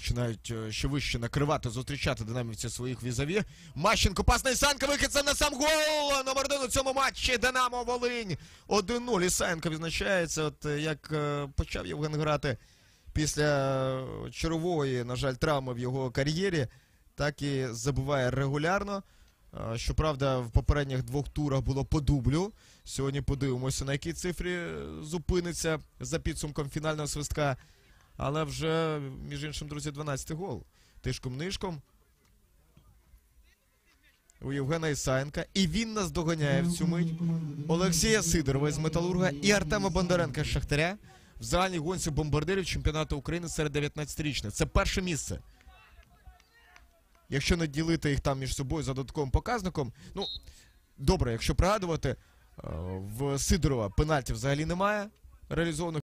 починають е, ще вище накривати, зустрічати динамівці своїх візаві. Мащенко, пас на Ісаєнка, викид це на сам гол! Номер один у цьому матчі Динамо Волинь. 1-0. Ісаєнко відзначається, от е, як е, почав Євген грати після чергової, на жаль, травми в його кар'єрі, так і забуває регулярно. Щоправда, в попередніх двох турах було по дублю. Сьогодні подивимося, на якій цифрі зупиниться за підсумком фінального свистка. Але вже, між іншим, друзі, 12-й гол. Тишком-нишком. У Євгена Ісаєнка. І він нас доганяє в цю мить. Олексія Сидорова з Металурга і Артема Бондаренка з Шахтаря в загальній гонці бомбардирів чемпіонату України серед 19-річних. Це перше місце. Якщо не ділити їх там між собою за додатковим показником. Ну, добре, якщо пригадувати, е, в Сидорова пенальті взагалі немає реалізованих.